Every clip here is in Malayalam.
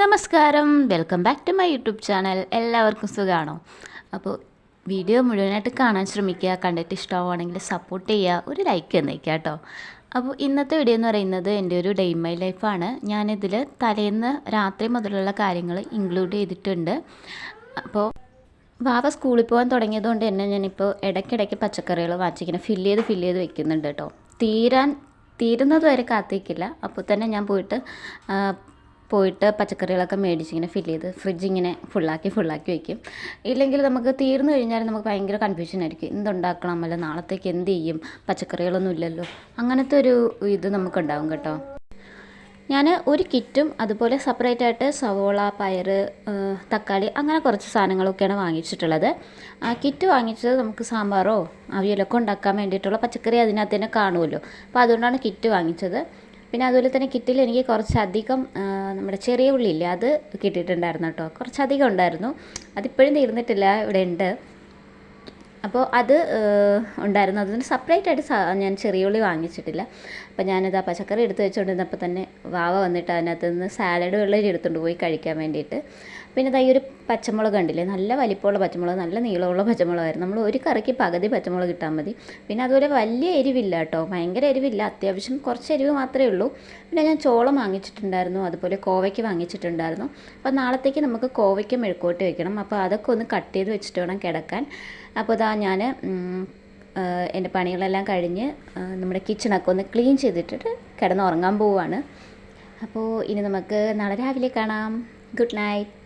നമസ്കാരം. Welcome back to my YouTube channel എല്ലാവർക്കും സുഖമാണോ അപ്പോൾ വീഡിയോ മുഴുവനായിട്ട് കാണാൻ ശ്രമിക്കുക. കണ്ടിട്ട് ഇഷ്ടമാവുകയാണെങ്കിൽ സപ്പോർട്ട് ചെയ്യുക. ഒരു ലൈക്ക് തന്നേക്കുക കേട്ടോ. അപ്പോൾ ഇന്നത്തെ വീഡിയോ എന്ന് പറയുന്നത് എന്റെ ഒരു ഡേ മൈ ലൈഫാണ് ഞാനിതിൽ തലേന്ന് രാത്രി മുതലുള്ള കാര്യങ്ങൾ ഇൻക്ലൂഡ് ചെയ്തിട്ടുണ്ട്. അപ്പോൾ വാവ സ്കൂളിൽ പോകാൻ തുടങ്ങിയതുകൊണ്ട് തന്നെ ഞാനിപ്പോൾ ഇടയ്ക്കിടയ്ക്ക് പച്ചക്കറികൾ വാച്ചിങ്ങനെ ഫില്ല് ചെയ്ത് ഫില്ല് ചെയ്ത് വെക്കുന്നുണ്ട് കേട്ടോ. തീരാൻ തീരുന്നത് വരെ കാത്തിരിക്കില്ല. അപ്പോൾ തന്നെ ഞാൻ പോയിട്ട് പോയിട്ട് പച്ചക്കറികളൊക്കെ മേടിച്ച് ഇങ്ങനെ ഫില്ല് ചെയ്ത് ഫ്രിഡ്ജ് ഇങ്ങനെ ഫുള്ളാക്കി ഫുള്ളാക്കി വയ്ക്കും ഇല്ലെങ്കിൽ നമുക്ക് തീർന്നു കഴിഞ്ഞാൽ നമുക്ക് ഭയങ്കര കൺഫ്യൂഷൻ ആയിരിക്കും. എന്തുണ്ടാക്കണം? അല്ല നാളത്തേക്ക് എന്ത് ചെയ്യും? പച്ചക്കറികളൊന്നും ഇല്ലല്ലോ. അങ്ങനത്തെ ഒരു ഇത് നമുക്കുണ്ടാവും കേട്ടോ. ഞാൻ ഒരു കിറ്റും അതുപോലെ സെപ്പറേറ്റ് ആയിട്ട് സവോള പയർ തക്കാളി അങ്ങനെ കുറച്ച് സാധനങ്ങളൊക്കെയാണ് വാങ്ങിച്ചിട്ടുള്ളത്. ആ കിറ്റ് വാങ്ങിച്ചത് നമുക്ക് സാമ്പാറോ അവിയലൊക്കെ ഉണ്ടാക്കാൻ വേണ്ടിയിട്ടുള്ള പച്ചക്കറി അതിനകത്ത് തന്നെ കാണുമല്ലോ. അപ്പോൾ അതുകൊണ്ടാണ് കിറ്റ് വാങ്ങിച്ചത്. പിന്നെ അതുപോലെ തന്നെ കിറ്റിൽ എനിക്ക് കുറച്ചധികം നമ്മുടെ ചെറിയ ഉള്ളിയില്ലേ അത് കിട്ടിയിട്ടുണ്ടായിരുന്നു കേട്ടോ. കുറച്ചധികം ഉണ്ടായിരുന്നു. അതിപ്പോഴും തീർന്നിട്ടില്ല ഇവിടെ ഉണ്ട്. അപ്പോൾ അത് ഉണ്ടായിരുന്നു. അതിന് സെപ്പറേറ്റ് ആയിട്ട് ഞാൻ ചെറിയ ഉള്ളി വാങ്ങിച്ചിട്ടില്ല. അപ്പോൾ ഞാനിത് ആ പച്ചക്കറി എടുത്ത് വെച്ചുകൊണ്ടിരുന്നപ്പോൾ തന്നെ വാവ വന്നിട്ട് അതിനകത്ത് നിന്ന് സാലഡ് വെള്ളരി എടുത്തുകൊണ്ട് പോയി കഴിക്കാൻ വേണ്ടിയിട്ട്. പിന്നെ ഇതാ ഈ ഒരു പച്ചമുളക് കണ്ടില്ലേ? നല്ല വലിപ്പമുള്ള പച്ചമുളക് നല്ല നീളമുള്ള പച്ചമുളകായിരുന്നു. നമ്മൾ ഒരു കറിക്ക് പകുതി പച്ചമുളക് കിട്ടാൽ മതി. പിന്നെ അതുപോലെ വലിയ എരിവില്ല കേട്ടോ. ഭയങ്കര എരിവില്ല. അത്യാവശ്യം കുറച്ച് എരിവ് മാത്രമേ ഉള്ളൂ. പിന്നെ ഞാൻ ചോളം വാങ്ങിച്ചിട്ടുണ്ടായിരുന്നു. അതുപോലെ കോവയ്ക്ക് വാങ്ങിച്ചിട്ടുണ്ടായിരുന്നു. അപ്പോൾ നാളത്തേക്ക് നമുക്ക് കോവയ്ക്ക് മെഴുക്കോട്ട് വെക്കണം. അപ്പോൾ അതൊക്കെ ഒന്ന് കട്ട് ചെയ്ത് വെച്ചിട്ട് വേണം കിടക്കാൻ. അപ്പോൾ ഇതാ ഞാൻ എന്റെ പണികളെല്ലാം കഴിഞ്ഞ് നമ്മുടെ കിച്ചണൊക്കെ ഒന്ന് ക്ലീൻ ചെയ്തിട്ടിട്ട് കിടന്നുറങ്ങാൻ പോവുകയാണ് അപ്പോൾ ഇനി നമുക്ക് നാളെ രാവിലെ കാണാം. Good night.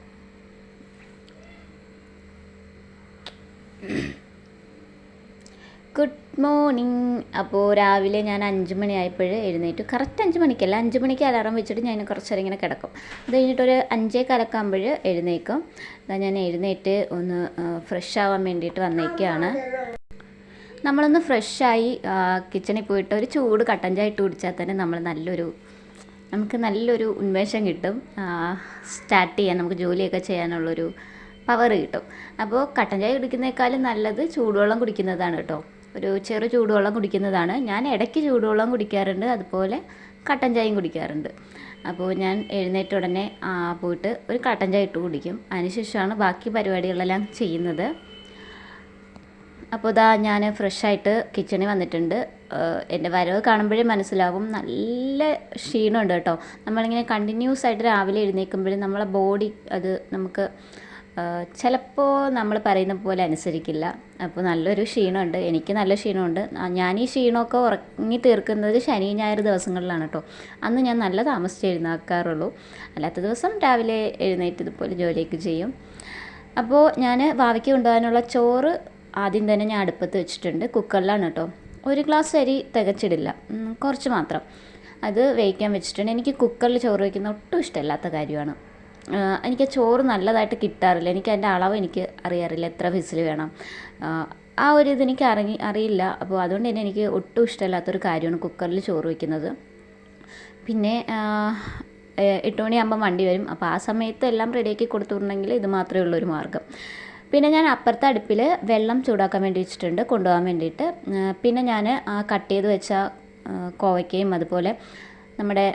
ഗുഡ് മോർണിംഗ് അപ്പോൾ രാവിലെ ഞാൻ അഞ്ച് മണിയായപ്പോൾ എഴുന്നേറ്റ്. കറക്റ്റ് അഞ്ച് മണിക്കല്ല അഞ്ച് മണിക്ക് അലാറം വെച്ചിട്ട് ഞാൻ കുറച്ച് നേരം ഇങ്ങനെ കിടക്കും. അത് കഴിഞ്ഞിട്ടൊരു അഞ്ചേ കലക്കാകുമ്പോൾ എഴുന്നേക്കും. ഞാൻ എഴുന്നേറ്റ് ഒന്ന് ഫ്രഷ് ആവാൻ വേണ്ടിയിട്ട് വന്നേക്കാണ്. നമ്മളൊന്ന് ഫ്രഷായി കിച്ചണിൽ പോയിട്ട് ഒരു ചൂട് കട്ടൻ ചായ ഇട്ട് കുടിച്ചാൽ തന്നെ നമ്മൾ നല്ലൊരു നമുക്ക് നല്ലൊരു ഉന്മേഷം കിട്ടും. സ്റ്റാർട്ട് ചെയ്യാൻ നമുക്ക് ജോലിയൊക്കെ ചെയ്യാനുള്ളൊരു പവർ കിട്ടും. അപ്പോൾ കട്ടൻ ചായ കുടിക്കുന്നേക്കാളും നല്ലത് ചൂടുവെള്ളം കുടിക്കുന്നതാണ് കേട്ടോ. ഒരു ചെറു ചൂടുവെള്ളം കുടിക്കുന്നതാണ്. ഞാൻ ഇടയ്ക്ക് ചൂടുവെള്ളം കുടിക്കാറുണ്ട്. അതുപോലെ കട്ടൻ ചായയും കുടിക്കാറുണ്ട്. അപ്പോൾ ഞാൻ എഴുന്നേറ്റ ഉടനെ പോയിട്ട് ഒരു കട്ടൻ ചായ ഇട്ട് കുടിക്കും. അതിനുശേഷമാണ് ബാക്കി പരിപാടികളെല്ലാം ചെയ്യുന്നത്. അപ്പോൾ ഇതാ ഞാൻ ഫ്രഷായിട്ട് കിച്ചണിൽ വന്നിട്ടുണ്ട്. എന്റെ വരവ് കാണുമ്പോഴേ മനസ്സിലാവും. നല്ല ക്ഷീണമുണ്ട് കേട്ടോ. നമ്മളിങ്ങനെ കണ്ടിന്യൂസ് ആയിട്ട് രാവിലെ എഴുന്നേൽക്കുമ്പോഴും നമ്മളെ ബോഡി അത് നമുക്ക് ചിലപ്പോൾ നമ്മൾ പറയുന്ന പോലെ അനുസരിക്കില്ല. അപ്പോൾ നല്ലൊരു ക്ഷീണമുണ്ട് എനിക്ക് നല്ല ക്ഷീണമുണ്ട് ഞാൻ ഈ ക്ഷീണമൊക്കെ ഉറങ്ങി തീർക്കുന്നത് ശനി ഞായർ ദിവസങ്ങളിലാണ് കേട്ടോ അന്ന് ഞാൻ നല്ല താമസിച്ച് എഴുന്നേക്കാറുള്ളൂ. അല്ലാത്ത ദിവസം രാവിലെ എഴുന്നേറ്റ് ഇതുപോലെ ജോലിയൊക്കെ ചെയ്യും. അപ്പോൾ ഞാൻ ഭാവിക്ക് കൊണ്ടുപോകാനുള്ള ചോറ് ആദ്യം തന്നെ ഞാൻ അടുപ്പത്ത് വെച്ചിട്ടുണ്ട്. കുക്കറിലാണ് കേട്ടോ ഒരു ഗ്ലാസ് അരി തികച്ചിടില്ല. കുറച്ച് മാത്രം. അത് വേവിക്കാൻ വെച്ചിട്ടുണ്ട്. എനിക്ക് കുക്കറിൽ ചോറ് വയ്ക്കുന്ന ഒട്ടും ഇഷ്ടമില്ലാത്ത കാര്യമാണ്. എനിക്ക് ചോറ് നല്ലതായിട്ട് കിട്ടാറില്ല. എനിക്ക് അതിന്റെ അളവ് എനിക്ക് അറിയാറില്ല. എത്ര വിസിൽ വേണം. ആ, ഒരു ഇത് എനിക്ക് അറിയി അറിയില്ല. അപ്പോൾ അതുകൊണ്ട് തന്നെ എനിക്ക് ഒട്ടും ഇഷ്ടമില്ലാത്തൊരു കാര്യമാണ് കുക്കറിൽ ചോറ് വയ്ക്കുന്നത് പിന്നെ എട്ട് മണിയാകുമ്പോൾ വണ്ടി വരും. അപ്പോൾ ആ സമയത്ത് എല്ലാം റെഡിയാക്കി കൊടുത്തിട്ടുണ്ടെങ്കിൽ ഇത് മാത്രമേ ഉള്ളൂ ഒരു മാർഗം പിന്നെ ഞാൻ അപ്പുറത്തെ അടുപ്പിൽ വെള്ളം ചൂടാക്കാൻ വേണ്ടി വെച്ചിട്ടുണ്ട്. കൊണ്ടുപോകാൻ വേണ്ടിയിട്ട്. പിന്നെ ഞാൻ ആ കട്ട് ചെയ്ത് വെച്ച കോവയ്ക്കയും അതുപോലെ നമ്മുടെ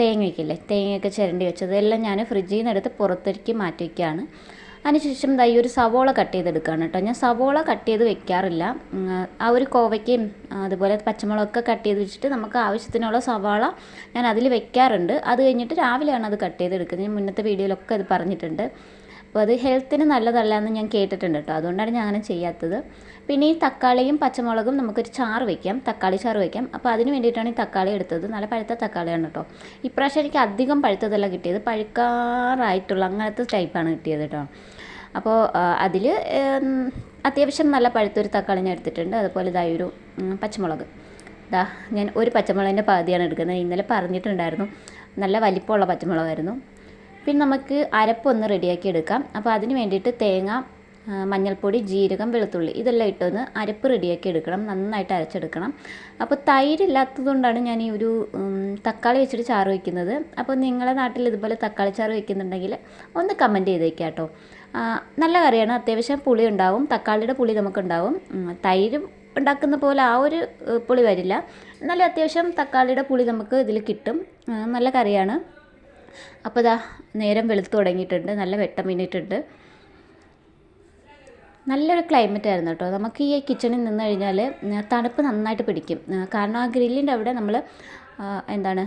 തേങ്ങയൊക്കെയില്ലേ? തേങ്ങയൊക്കെ ചിരണ്ടി വെച്ചത്. എല്ലാം ഞാൻ ഫ്രിഡ്ജിൽ നിന്ന് എടുത്ത് പുറത്തേക്ക് മാറ്റി വയ്ക്കുകയാണ് അതിനുശേഷം ദാ ഒരു സവോള കട്ട് ചെയ്തെടുക്കുകയാണ് കേട്ടോ. ഞാൻ സവോള കട്ട് ചെയ്ത് വെക്കാറില്ല. ആ ഒരു കോവയ്ക്കയും അതുപോലെ പച്ചമുളകൊക്കെ കട്ട് ചെയ്ത് വെച്ചിട്ട് നമുക്ക് ആവശ്യത്തിനുള്ള സവാള ഞാൻ അതിൽ വെക്കാറുണ്ട്. അത് കഴിഞ്ഞിട്ട് രാവിലെയാണ് അത് കട്ട് ചെയ്തെടുക്കുന്നത്. ഞാൻ മുന്നത്തെ വീഡിയോയിലൊക്കെ അത് പറഞ്ഞിട്ടുണ്ട്. അപ്പോൾ അത് ഹെൽത്തിന് നല്ലതല്ല എന്ന് ഞാൻ കേട്ടിട്ടുണ്ട് കേട്ടോ. അതുകൊണ്ടാണ് ഞാൻ അങ്ങനെ ചെയ്യാത്തത്. പിന്നെ ഈ തക്കാളിയും പച്ചമുളകും നമുക്കൊരു ചാറ് വയ്ക്കാം തക്കാളി ചാറ് വയ്ക്കാം അപ്പോൾ അതിന് വേണ്ടിയിട്ടാണ് ഈ തക്കാളി എടുത്തത്. നല്ല പഴുത്ത തക്കാളിയാണ് കേട്ടോ. ഇപ്രാവശ്യം എനിക്ക് അധികം പഴുത്തതല്ല കിട്ടിയത്. പഴുക്കാറായിട്ടുള്ള അങ്ങനത്തെ ടൈപ്പാണ് കിട്ടിയത് കേട്ടോ. അപ്പോൾ അതിൽ അത്യാവശ്യം നല്ല പഴുത്തൊരു തക്കാളി ഞാൻ എടുത്തിട്ടുണ്ട്. അതുപോലെ ഇതായൊരു പച്ചമുളക്. ദാ ഞാൻ ഒരു പച്ചമുളകിന്റെ പകുതിയാണ് എടുക്കുന്നത്. ഇന്നലെ പറഞ്ഞിട്ടുണ്ടായിരുന്നു. നല്ല വലിപ്പമുള്ള പച്ചമുളകായിരുന്നു. പിന്നെ നമുക്ക് അരപ്പൊന്ന് റെഡിയാക്കി എടുക്കാം. അപ്പോൾ അതിന് വേണ്ടിയിട്ട് തേങ്ങ മഞ്ഞൾപ്പൊടി ജീരകം വെളുത്തുള്ളി ഇതെല്ലാം ഇട്ടൊന്ന് അരപ്പ് റെഡിയാക്കി എടുക്കണം. നന്നായിട്ട് അരച്ചെടുക്കണം. അപ്പോൾ തൈരില്ലാത്തതുകൊണ്ടാണ് ഞാൻ ഈ ഒരു തക്കാളി വെച്ചിട്ട് ചാറ് വയ്ക്കുന്നത് അപ്പോൾ നിങ്ങളുടെ നാട്ടിൽ ഇതുപോലെ തക്കാളി ചാറ് വയ്ക്കുന്നുണ്ടെങ്കിൽ ഒന്ന് കമന്റ് ചെയ്തേക്കാം കേട്ടോ. നല്ല കറിയാണ്. അത്യാവശ്യം പുളി ഉണ്ടാവും. തക്കാളിയുടെ പുളി നമുക്കുണ്ടാവും. തൈര് ഉണ്ടാക്കുന്ന പോലെ ആ ഒരു പുളി വരില്ല. എന്നാലും അത്യാവശ്യം തക്കാളിയുടെ പുളി നമുക്ക് ഇതിൽ കിട്ടും. നല്ല കറിയാണ്. അപ്പോൾ ഇതാ നേരം വെളുത്തു തുടങ്ങിയിട്ടുണ്ട് നല്ല വെട്ടം മിന്നിട്ടുണ്ട് നല്ലൊരു ക്ലൈമറ്റ് ആയിരുന്നു കേട്ടോ. നമുക്ക് ഈ കിച്ചണിൽ നിന്ന് കഴിഞ്ഞാൽ തണുപ്പ് നന്നായിട്ട് പിടിക്കും. കാരണം ആ ഗ്രില്ലിന്റെ അവിടെ നമ്മൾ എന്താണ്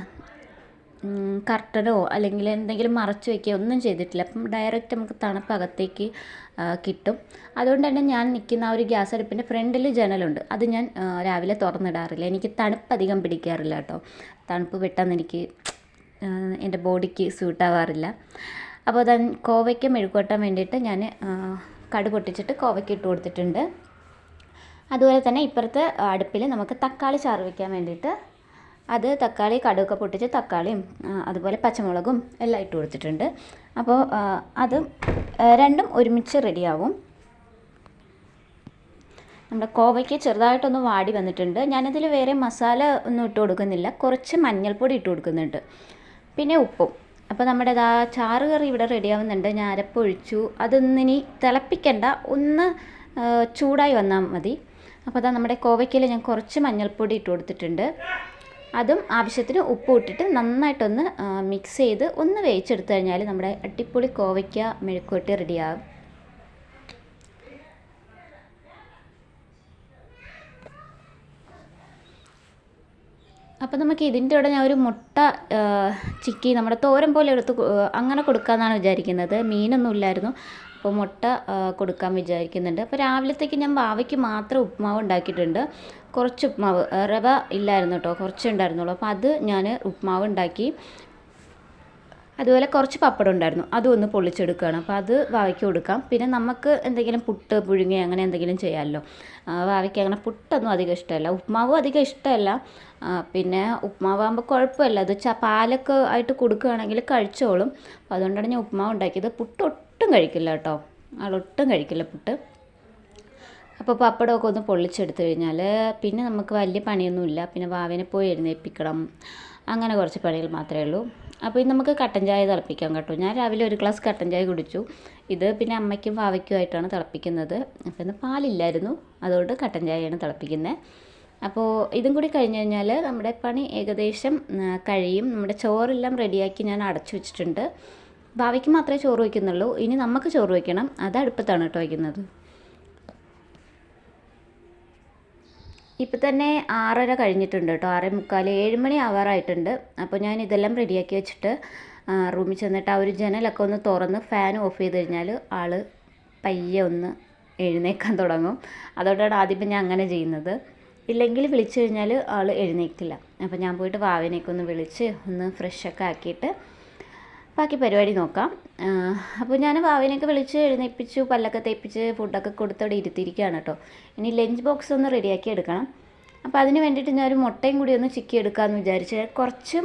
കർട്ടനോ അല്ലെങ്കിൽ എന്തെങ്കിലും മറച്ച് വയ്ക്കുകയോ ഒന്നും ചെയ്തിട്ടില്ല. അപ്പം ഡയറക്റ്റ് നമുക്ക് തണുപ്പ് അകത്തേക്ക് കിട്ടും. അതുകൊണ്ട് തന്നെ ഞാൻ നിൽക്കുന്ന ആ ഒരു ഗ്യാസ് അടുപ്പിന്റെ ഫ്രണ്ടിൽ ജനലുണ്ട് അത് ഞാൻ രാവിലെ തുറന്നിടാറില്ല. എനിക്ക് തണുപ്പ് അധികം പിടിക്കാറില്ല കേട്ടോ. തണുപ്പ് പെട്ടെന്ന് എനിക്ക് എന്റെ ബോഡിക്ക് സ്യൂട്ടാവാറില്ല. അപ്പോൾ അത് കോവയ്ക്ക് മെഴുകൂട്ടാൻ വേണ്ടിയിട്ട് ഞാൻ കടു പൊട്ടിച്ചിട്ട് കോവയ്ക്ക് ഇട്ട് കൊടുത്തിട്ടുണ്ട്. അതുപോലെ തന്നെ ഇപ്പുറത്തെ അടുപ്പിൽ നമുക്ക് തക്കാളി ചാറ് വയ്ക്കാൻ വേണ്ടിയിട്ട് അത് തക്കാളി കടുവൊക്കെ പൊട്ടിച്ച് തക്കാളിയും അതുപോലെ പച്ചമുളകും എല്ലാം ഇട്ട് കൊടുത്തിട്ടുണ്ട്. അപ്പോൾ അത് രണ്ടും ഒരുമിച്ച് റെഡിയാവും. നമ്മുടെ കോവയ്ക്ക് ചെറുതായിട്ടൊന്ന് വാടി വന്നിട്ടുണ്ട്. ഞാനതിൽ വേറെ മസാല ഒന്നും ഇട്ട് കൊടുക്കുന്നില്ല. കുറച്ച് മഞ്ഞൾപ്പൊടി ഇട്ട് കൊടുക്കുന്നുണ്ട്. പിന്നെ ഉപ്പും. അപ്പോൾ നമ്മുടെ ഇതാ ചാറ് കറി ഇവിടെ റെഡിയാവുന്നുണ്ട് ഞാൻ അരപ്പൊഴിച്ചു അതൊന്നിനി തിളപ്പിക്കണ്ട. ഒന്ന് ചൂടായി വന്നാൽ മതി. അപ്പോൾ അതാ നമ്മുടെ കോവയ്ക്കയിൽ ഞാൻ കുറച്ച് മഞ്ഞൾപ്പൊടി ഇട്ട് കൊടുത്തിട്ടുണ്ട്. അതും ആവശ്യത്തിന് ഉപ്പ് ഇട്ടിട്ട് നന്നായിട്ടൊന്ന് മിക്സ് ചെയ്ത് ഒന്ന് വേവിച്ചെടുത്തു കഴിഞ്ഞാൽ നമ്മുടെ അട്ടിപ്പൊളി കോവയ്ക്ക മെഴുക്കുവട്ടി റെഡിയാകും അപ്പോൾ നമുക്ക് ഇതിന്റെ കൂടെ ഞാൻ ഒരു മുട്ട ചിക്കി നമ്മുടെ തോരൻ പോലെ എടുത്ത് അങ്ങനെ കൊടുക്കാമെന്നാണ് വിചാരിക്കുന്നത്. മീനൊന്നും ഇല്ലായിരുന്നു. അപ്പോൾ മുട്ട കൊടുക്കാൻ വിചാരിക്കുന്നുണ്ട്. അപ്പോൾ രാവിലത്തേക്ക് ഞാൻ ബാവയ്ക്ക് മാത്രം ഉപ്മാവ് ഉണ്ടാക്കിയിട്ടുണ്ട്. കുറച്ച് ഉപ്മാവ് റവ ഇല്ലായിരുന്നു കേട്ടോ കുറച്ച് ഉണ്ടായിരുന്നുള്ളൂ. അപ്പോൾ അത് ഞാൻ ഉപ്മാവ് ഉണ്ടാക്കി അതുപോലെ കുറച്ച് പപ്പടം ഉണ്ടായിരുന്നു. അതും ഒന്ന് പൊള്ളിച്ചെടുക്കുകയാണ്. അപ്പോൾ അത് വാവയ്ക്ക് കൊടുക്കാം. പിന്നെ നമുക്ക് എന്തെങ്കിലും പുട്ട് പുഴുങ്ങി അങ്ങനെ എന്തെങ്കിലും ചെയ്യാമല്ലോ. വാവയ്ക്ക് അങ്ങനെ പുട്ടൊന്നും അധികം ഇഷ്ടമല്ല. ഉപ്മാവും അധികം ഇഷ്ടമല്ല. പിന്നെ ഉപ്മാവാകുമ്പോൾ കുഴപ്പമില്ല. അത് ച പാലൊക്കെ ആയിട്ട് കൊടുക്കുകയാണെങ്കിൽ കഴിച്ചോളും. അപ്പോൾ അതുകൊണ്ടാണ് ഞാൻ ഉപ്മാവ് ഉണ്ടാക്കിയത്. പുട്ട് ഒട്ടും കഴിക്കില്ല കേട്ടോ. ആളൊട്ടും കഴിക്കില്ല പുട്ട്. അപ്പോൾ പപ്പടമൊക്കെ ഒന്ന് പൊള്ളിച്ചെടുത്തു കഴിഞ്ഞാൽ പിന്നെ നമുക്ക് വലിയ പണിയൊന്നുമില്ല. പിന്നെ വാവിനെ പോയി എഴുന്നേൽപ്പിക്കണം. അങ്ങനെ കുറച്ച് പണികൾ മാത്രമേ ഉള്ളൂ. അപ്പോൾ ഇത് നമുക്ക് കട്ടൻ ചായ തിളപ്പിക്കാം കേട്ടോ. ഞാൻ രാവിലെ ഒരു ഗ്ലാസ് കട്ടൻ ചായ കുടിച്ചു. ഇത് പിന്നെ അമ്മയ്ക്കും വാവയ്ക്കുമായിട്ടാണ് തിളപ്പിക്കുന്നത്. അപ്പോൾ ഇന്ന് പാലില്ലായിരുന്നു. അതുകൊണ്ട് കട്ടൻ ചായയാണ് തിളപ്പിക്കുന്നത്. അപ്പോൾ ഇതും കൂടി കഴിഞ്ഞ് കഴിഞ്ഞാൽ നമ്മുടെ പണി ഏകദേശം കഴിയും. നമ്മുടെ ചോറെല്ലാം റെഡിയാക്കി ഞാൻ അടച്ചു വെച്ചിട്ടുണ്ട്. ഭാവിക്ക് മാത്രമേ ചോറ് വയ്ക്കുന്നുള്ളൂ. ഇനി നമുക്ക് ചോറ് വയ്ക്കണം. അത് അടുപ്പത്താണ് കേട്ടോ വയ്ക്കുന്നത്. ഇപ്പം തന്നെ ആറര കഴിഞ്ഞിട്ടുണ്ട് കേട്ടോ. ആറേ മുക്കാൽ ഏഴ് മണി ആവാറായിട്ടുണ്ട്. അപ്പോൾ ഞാൻ ഇതെല്ലാം റെഡിയാക്കി വെച്ചിട്ട് റൂമിൽ ചെന്നിട്ട് ആ ഒരു ജനലൊക്കെ ഒന്ന് തുറന്ന് ഫാൻ ഓഫ് ചെയ്ത് കഴിഞ്ഞാൽ ആൾ പയ്യെ ഒന്ന് എഴുന്നേക്കാൻ തുടങ്ങും. അതുകൊണ്ടാണ് ആദ്യം ഞാൻ അങ്ങനെ ചെയ്യുന്നത്. ഇല്ലെങ്കിൽ വിളിച്ചു കഴിഞ്ഞാൽ ആൾ എഴുന്നേക്കില്ല. അപ്പോൾ ഞാൻ പോയിട്ട് വാവിനേക്കൊന്ന് വിളിച്ച് ഒന്ന് ഫ്രഷൊക്കെ ആക്കിയിട്ട് ബാക്കി പരിപാടി നോക്കാം. അപ്പോൾ ഞാൻ വാവിനെയൊക്കെ വിളിച്ച് എഴുന്നേപ്പിച്ചു പല്ലൊക്കെ തേപ്പിച്ച് ഫുഡൊക്കെ കൊടുത്തവിടെ ഇരുത്തിയിരിക്കുകയാണ് കേട്ടോ. ഇനി ലഞ്ച് ബോക്സ് ഒന്ന് റെഡിയാക്കി എടുക്കണം. അപ്പോൾ അതിന് വേണ്ടിയിട്ട് ഞാൻ ഒരു മുട്ടയും കൂടി ഒന്ന് ചിക്കി എടുക്കാമെന്ന് വിചാരിച്ച് കുറച്ച്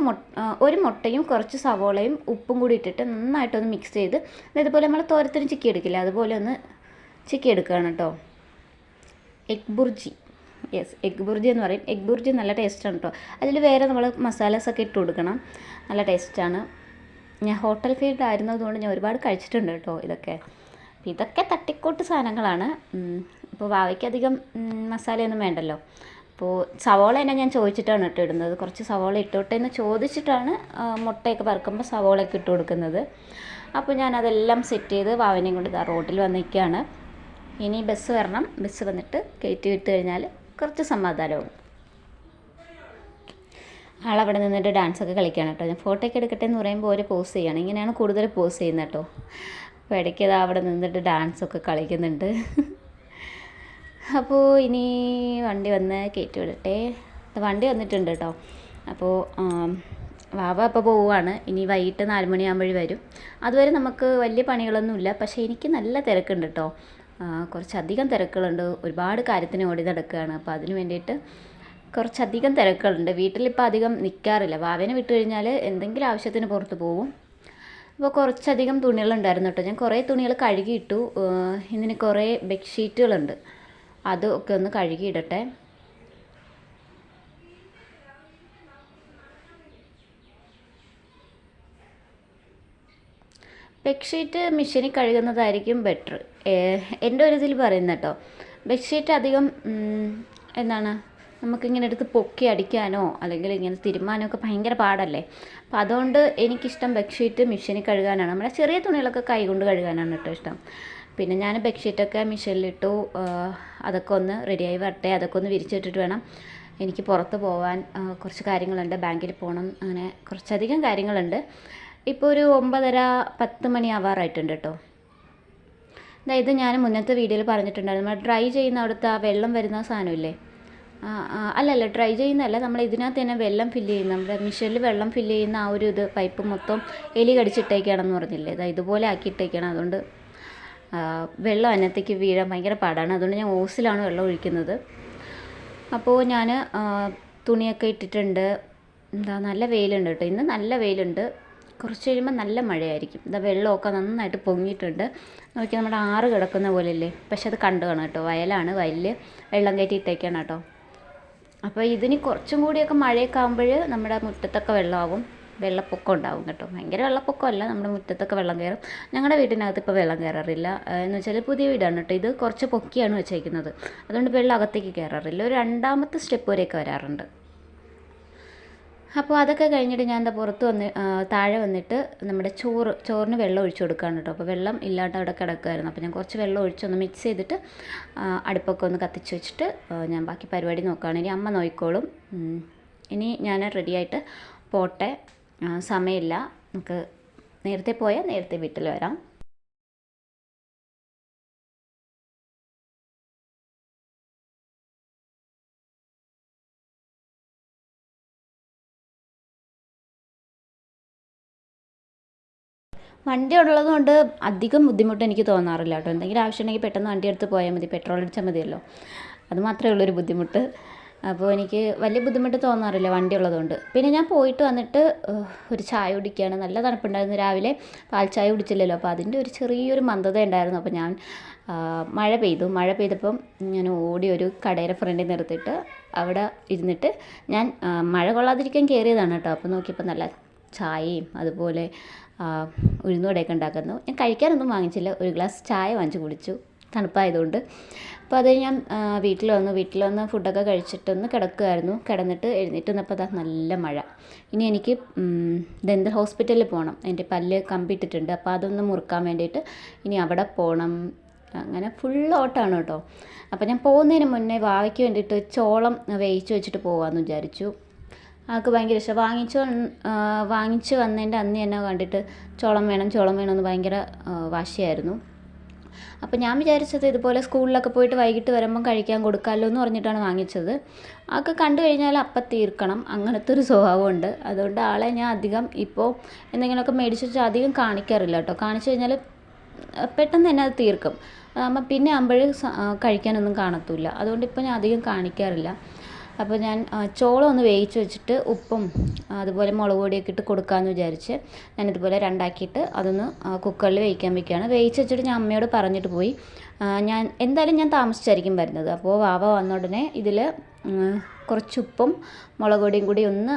ഒരു മുട്ടയും കുറച്ച് സവോളയും ഉപ്പും കൂടി ഇട്ടിട്ട് നന്നായിട്ടൊന്ന് മിക്സ് ചെയ്ത് ഇതുപോലെ നമ്മൾ തോരത്തിന് ചിക്കി എടുക്കില്ല അതുപോലെ ഒന്ന് ചിക്കി എടുക്കുകയാണ് കേട്ടോ. Egg bhurji yes egg bhurji എന്ന് പറയും. എഗ് ബുർജി നല്ല ടേസ്റ്റാണ് കേട്ടോ. അതിൽ വേറെ നമ്മൾ മസാലാസൊക്കെ ഇട്ട് കൊടുക്കണം. നല്ല ടേസ്റ്റാണ് ഞാൻ ഹോട്ടൽ ഫീൽഡ് ആയിരുന്നതുകൊണ്ട് ഞാൻ ഒരുപാട് കഴിച്ചിട്ടുണ്ട് കേട്ടോ ഇതൊക്കെ. ഇതൊക്കെ തട്ടിക്കൂട്ട് സാധനങ്ങളാണ്. ഇപ്പോൾ വാവയ്ക്കധികം മസാലയൊന്നും വേണ്ടല്ലോ. അപ്പോൾ സവോള തന്നെ ഞാൻ ചോദിച്ചിട്ടാണ് കേട്ടോ ഇടുന്നത്. കുറച്ച് സവോള ഇട്ടോട്ടെ എന്ന് ചോദിച്ചിട്ടാണ് മുട്ടയൊക്കെ പറക്കുമ്പോൾ സവോളയൊക്കെ ഇട്ട് കൊടുക്കുന്നത്. അപ്പോൾ ഞാൻ അതെല്ലാം സെറ്റ് ചെയ്ത് വാവനെയും കൊണ്ട് റോഡിൽ വന്നിരിക്കുകയാണ്. ഇനി ബസ് വരണം. ബസ് വന്നിട്ട് കയറ്റി വിട്ട് കഴിഞ്ഞാൽ കുറച്ച് സമാധാനവും. ആളവിടെ നിന്നിട്ട് ഡാൻസൊക്കെ കളിക്കുകയാണ് കേട്ടോ. ഞാൻ ഫോട്ടോ ഒക്കെ എടുക്കട്ടെ എന്ന് പറയുമ്പോൾ ഒരു പോസ് ചെയ്യണം. ഇങ്ങനെയാണ് കൂടുതൽ പോസ് ചെയ്യുന്നത് കേട്ടോ. അപ്പോൾ ഇടയ്ക്ക് അത് അവിടെ നിന്നിട്ട് ഡാൻസ് ഒക്കെ കളിക്കുന്നുണ്ട്. അപ്പോൾ ഇനി വണ്ടി വന്ന് കയറ്റി വിടട്ടെ. വണ്ടി വന്നിട്ടുണ്ട് കേട്ടോ. അപ്പോൾ വാവ അപ്പോൾ പോവുകയാണ് ഇനി വൈകിട്ട് നാല് മണിയാകുമ്പോഴേ വരും. അതുവരെ നമുക്ക് വലിയ പണികളൊന്നുമില്ല പക്ഷേ എനിക്ക് നല്ല തിരക്കുണ്ട് കേട്ടോ. കുറച്ചധികം തിരക്കുകളുണ്ട്. ഒരുപാട് കാര്യത്തിന് ഓടി നടക്കുകയാണ്. അപ്പോൾ അതിന് വേണ്ടിയിട്ട് കുറച്ചധികം തിരക്കുകളുണ്ട്. വീട്ടിലിപ്പോൾ അധികം നിൽക്കാറില്ല വാവേനെ വിട്ട് കഴിഞ്ഞാൽ എന്തെങ്കിലും ആവശ്യത്തിന് പുറത്ത് പോകും. അപ്പോൾ കുറച്ചധികം തുണികളുണ്ടായിരുന്നു കേട്ടോ. ഞാൻ കുറേ തുണികൾ കഴുകിയിട്ടു. ഇതിന് കുറേ ബെഡ്ഷീറ്റുകളുണ്ട്. അതൊക്കെ ഒന്ന് കഴുകിയിടട്ടെ. ബെഡ്ഷീറ്റ് മെഷീനിൽ കഴുകുന്നതായിരിക്കും ബെറ്റർ. എന്റെ ഒരു ഇതിൽ പറയുന്ന കേട്ടോ. ബെഡ്ഷീറ്റ് അധികം എന്താണ്? നമുക്കിങ്ങനെ എടുത്ത് പൊക്കി അടിക്കാനോ അല്ലെങ്കിൽ ഇങ്ങനെ തിരുമാനോ ഒക്കെ ഭയങ്കര പാടല്ലേ? അപ്പം അതുകൊണ്ട് എനിക്കിഷ്ടം ബെഡ്ഷീറ്റ് മെഷീനിൽ കഴുകാനാണ്. നമ്മുടെ ചെറിയ തുണികളൊക്കെ കൈകൊണ്ട് കഴുകാനാണ് കേട്ടോ ഇഷ്ടം. പിന്നെ ഞാൻ ബെഡ്ഷീറ്റൊക്കെ മെഷീനിലിട്ടു. അതൊക്കെ ഒന്ന് റെഡിയായി വരട്ടെ. അതൊക്കെ ഒന്ന് വിരിച്ചിട്ടിട്ട് വേണം എനിക്ക് പുറത്ത് പോകാൻ കുറച്ച് കാര്യങ്ങളുണ്ട്. ബാങ്കിൽ പോകണം അങ്ങനെ കുറച്ചധികം കാര്യങ്ങളുണ്ട്. ഇപ്പോൾ ഒരു ഒമ്പതര പത്ത് മണി ആവാറായിട്ടുണ്ട് കേട്ടോ. അതായത് ഞാൻ മുന്നത്തെ വീഡിയോയിൽ പറഞ്ഞിട്ടുണ്ടായിരുന്നു. നമ്മൾ ഡ്രൈ ചെയ്യുന്ന അവിടുത്തെ ആ വെള്ളം വരുന്ന സാധനമില്ലേ? അല്ലല്ല ട്രൈ ചെയ്യുന്നതല്ല. നമ്മൾ ഇതിനകത്ത് തന്നെ വെള്ളം ഫില്ല് ചെയ്യുന്ന നമ്മുടെ മിഷനിൽ വെള്ളം ഫില്ല് ചെയ്യുന്ന ആ ഒരു ഇത് പൈപ്പ് മൊത്തം എലി കടിച്ചിട്ടേക്കാണെന്ന് പറഞ്ഞില്ലേ? ഇതാ ഇതുപോലെ ആക്കിയിട്ടേക്കാണ്. അതുകൊണ്ട് വെള്ളം അതിനകത്തേക്ക് വീഴാൻ ഭയങ്കര പാടാണ്. അതുകൊണ്ട് ഞാൻ ഓസിലാണ് വെള്ളം ഒഴിക്കുന്നത്. അപ്പോൾ ഞാൻ തുണിയൊക്കെ ഇട്ടിട്ടുണ്ട്. എന്താ നല്ല വെയിലുണ്ട് കേട്ടോ. ഇന്ന് നല്ല വെയിലുണ്ട്. കുറച്ച് കഴിയുമ്പോൾ നല്ല മഴയായിരിക്കും. ഇതാ വെള്ളമൊക്കെ നന്നായിട്ട് പൊങ്ങിയിട്ടുണ്ട്. നോക്കി നമ്മുടെ ആറ് കിടക്കുന്ന പോലെയല്ലേ? പക്ഷെ അത് കണ്ടു കാണാം കേട്ടോ. വയലാണ്. വയലിൽ വെള്ളം കയറ്റി ഇട്ടേക്കാണ് കേട്ടോ. അപ്പോൾ ഇതിന് കുറച്ചും കൂടിയൊക്കെ മഴയൊക്കെ ആകുമ്പോൾ നമ്മുടെ മുറ്റത്തൊക്കെ വെള്ളമാകും വെള്ളപ്പൊക്കം ഉണ്ടാവും കേട്ടോ. ഭയങ്കര വെള്ളപ്പൊക്കമല്ല നമ്മുടെ മുറ്റത്തൊക്കെ വെള്ളം കയറും. ഞങ്ങളുടെ വീടിനകത്ത് ഇപ്പോൾ വെള്ളം കയറാറില്ല. എന്ന് വെച്ചാൽ പുതിയ വീടാണ് കേട്ടോ. ഇത് കുറച്ച് പൊക്കിയാണ് വെച്ചേക്കുന്നത്. അതുകൊണ്ട് വെള്ളം അകത്തേക്ക് കയറാറില്ല. ഒരു രണ്ടാമത്തെ സ്റ്റെപ്പ് വരെയൊക്കെ വരാറുണ്ട്. അപ്പോൾ അതൊക്കെ കഴിഞ്ഞിട്ട് ഞാൻ എന്താ പുറത്ത് വന്ന് താഴെ വന്നിട്ട് നമ്മുടെ ചോറ് ചോറിന് വെള്ളം ഒഴിച്ചു കൊടുക്കാണ് കേട്ടോ. അപ്പോൾ വെള്ളം ഇല്ലാണ്ട് അവിടെ കിടക്കുമായിരുന്നു അപ്പോൾ ഞാൻ കുറച്ച് വെള്ളം ഒഴിച്ചൊന്ന് മിക്സ് ചെയ്തിട്ട് അടുപ്പൊക്കെ ഒന്ന് കത്തിച്ച് വെച്ചിട്ട് ഞാൻ ബാക്കി പരിപാടി നോക്കുകയാണ് ഇനി അമ്മ നോക്കിക്കോളും ഇനി ഞാൻ റെഡിയായിട്ട് പോട്ടെ. സമയമില്ല. നമുക്ക് നേരത്തെ പോയാൽ നേരത്തെ വീട്ടിൽ വരാം. വണ്ടി ഉള്ളത് കൊണ്ട് അധികം ബുദ്ധിമുട്ട് എനിക്ക് തോന്നാറില്ല കേട്ടോ. എന്തെങ്കിലും ആവശ്യമുണ്ടെങ്കിൽ പെട്ടെന്ന് വണ്ടി എടുത്ത് പോയാൽ മതി. പെട്രോൾ അടിച്ചാൽ മതിയല്ലോ. അത് മാത്രമേ ഉള്ളൊരു ബുദ്ധിമുട്ട്. അപ്പോൾ എനിക്ക് വലിയ ബുദ്ധിമുട്ട് തോന്നാറില്ല വണ്ടി ഉള്ളതുകൊണ്ട്. പിന്നെ ഞാൻ പോയിട്ട് വന്നിട്ട് ഒരു ചായ കുടിക്കുകയാണ്. നല്ല തണുപ്പുണ്ടായിരുന്നു രാവിലെ. പാൽ ചായ കുടിച്ചില്ലല്ലോ. അപ്പോൾ അതിന്റെ ഒരു ചെറിയൊരു മന്ദത ഉണ്ടായിരുന്നു. അപ്പോൾ ഞാൻ മഴ പെയ്തു. മഴ പെയ്തപ്പം ഞാൻ ഓടി ഒരു കടയുടെ ഫ്രണ്ടിൽ നിർത്തിയിട്ട് അവിടെ ഇരുന്നിട്ട് ഞാൻ മഴ കൊള്ളാതിരിക്കാൻ കയറിയതാണ് കേട്ടോ. അപ്പോൾ നോക്കിയപ്പോൾ നല്ല ചായയും അതുപോലെ ഉഴുന്നുവടയൊക്കെ ഉണ്ടാക്കുന്നു. ഞാൻ കഴിക്കാനൊന്നും വാങ്ങിച്ചില്ല. ഒരു ഗ്ലാസ് ചായ വാങ്ങിച്ച് കുടിച്ചു. തണുപ്പായതുകൊണ്ട്. അപ്പോൾ അത് ഞാൻ വീട്ടിൽ വന്നു. വീട്ടിൽ വന്ന് ഫുഡൊക്കെ കഴിച്ചിട്ടൊന്ന് കിടക്കുമായിരുന്നു കിടന്നിട്ട് എഴുന്നേറ്റ് വന്നപ്പോൾ അതാ നല്ല മഴ. ഇനി എനിക്ക് ദന്ത ഹോസ്പിറ്റലിൽ പോകണം എന്റെ പല്ല് കമ്പിട്ടിട്ടുണ്ട് അപ്പോൾ അതൊന്ന് മുറുക്കാൻ വേണ്ടിയിട്ട് ഇനി അവിടെ പോകണം അങ്ങനെ ഫുൾ ഓട്ടമാണ് കേട്ടോ. അപ്പോൾ ഞാൻ പോകുന്നതിന് മുന്നേ വാവയ്ക്ക് വേണ്ടിയിട്ട് ചോളം വേവിച്ച് വെച്ചിട്ട് പോകാമെന്ന് വിചാരിച്ചു. ആൾക്ക് ഭയങ്കര ഇഷ്ടം. വാങ്ങിച്ചു വാങ്ങിച്ചു വന്നതിന്റെ അന്ന് തന്നെ കണ്ടിട്ട് ചോളം വേണം ചോളം വേണമെന്ന് ഭയങ്കര ആ, വാശിയായിരുന്നു. അപ്പോൾ ഞാൻ വിചാരിച്ചത് ഇതുപോലെ സ്കൂളിലൊക്കെ പോയിട്ട് വൈകിട്ട് വരുമ്പം കഴിക്കാൻ കൊടുക്കാമല്ലോ എന്ന് പറഞ്ഞിട്ടാണ് വാങ്ങിച്ചത്. ആൾക്ക് കണ്ടു കഴിഞ്ഞാൽ അപ്പം തീർക്കണം. അങ്ങനത്തെ ഒരു സ്വഭാവമുണ്ട്. അതുകൊണ്ട് ആളെ ഞാൻ അധികം ഇപ്പോൾ എന്തെങ്കിലുമൊക്കെ മേടിച്ച് അധികം കാണിക്കാറില്ല കേട്ടോ. കാണിച്ചു കഴിഞ്ഞാൽ പെട്ടെന്ന് തന്നെ അത് തീർക്കും. അപ്പം പിന്നെ ആകുമ്പോൾ കഴിക്കാനൊന്നും കാണത്തില്ല. അതുകൊണ്ട് ഇപ്പോൾ ഞാൻ അധികം കാണിക്കാറില്ല. അപ്പോൾ ഞാൻ ചോളം ഒന്ന് വേവിച്ച് വെച്ചിട്ട് ഉപ്പും അതുപോലെ മുളക് പൊടിയൊക്കെ ഇട്ട് കൊടുക്കാമെന്ന് വിചാരിച്ച് ഞാനിതുപോലെ രണ്ടാക്കിയിട്ട് അതൊന്ന് കുക്കറിൽ വേവിക്കാൻ വയ്ക്കുകയാണ് വേവിച്ച് വെച്ചിട്ട് ഞാൻ അമ്മയോട് പറഞ്ഞിട്ട് പോയി. ഞാൻ എന്തായാലും ഞാൻ താമസിച്ചായിരിക്കും വരുന്നത്. അപ്പോൾ വാവ വന്ന ഉടനെ ഇതിൽ കുറച്ച് ഉപ്പും മുളക് പൊടിയും കൂടി ഒന്ന്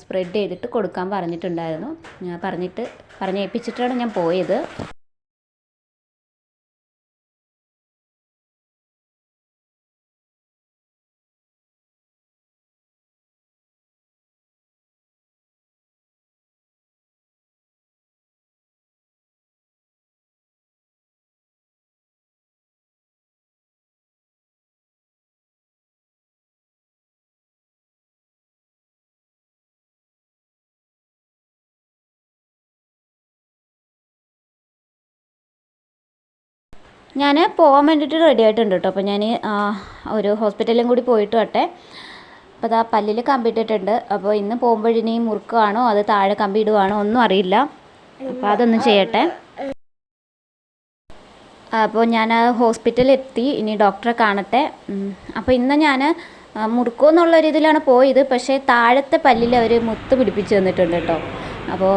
സ്പ്രെഡ് ചെയ്തിട്ട് കൊടുക്കാൻ പറഞ്ഞിട്ടുണ്ടായിരുന്നു. പറഞ്ഞിട്ട് പറഞ്ഞേൽപ്പിച്ചിട്ടാണ് ഞാൻ പോയത്. ഞാൻ പോകാൻ വേണ്ടിയിട്ട് റെഡി ആയിട്ടുണ്ട് കേട്ടോ അപ്പോൾ ഞാൻ ഒരു ഹോസ്പിറ്റലിലും കൂടി പോയിട്ട് വട്ടെ അപ്പോൾ അതാ പല്ലിൽ കമ്പിട്ടിട്ടുണ്ട് അപ്പോൾ ഇന്ന് പോകുമ്പോഴിനി മുറുക്കുകയാണോ അത് താഴെ കമ്പി ഇടുവാണോ ഒന്നും അറിയില്ല. അപ്പോൾ അതൊന്നും ചെയ്യട്ടെ. അപ്പോൾ ഞാൻ ഹോസ്പിറ്റലിൽ എത്തി ഇനി ഡോക്ടറെ കാണട്ടെ. അപ്പോൾ ഇന്ന് ഞാൻ മുറുക്കോ എന്നുള്ള ഒരു ഇതിലാണ് പോയത്. പക്ഷേ താഴത്തെ പല്ലിൽ അവർ മുത്ത് പിടിപ്പിച്ച് തന്നിട്ടുണ്ട് കേട്ടോ അപ്പോൾ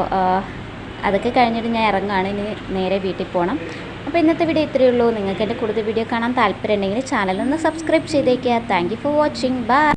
അതൊക്കെ കഴിഞ്ഞിട്ട് ഞാൻ ഇറങ്ങുകയാണ് ഇനി നേരെ വീട്ടിൽ പോകണം അപ്പോൾ ഇന്നത്തെ വീഡിയോ ഇത്രയേ ഉള്ളൂ. നിങ്ങൾക്ക് എന്റെ കൂടുതൽ വീഡിയോ കാണാൻ താല്പര്യം ഉണ്ടെങ്കിൽ ചാനലൊന്ന് സബ്സ്ക്രൈബ് ചെയ്തേക്കുക താങ്ക് ഫോർ വാച്ചിങ് ബൈ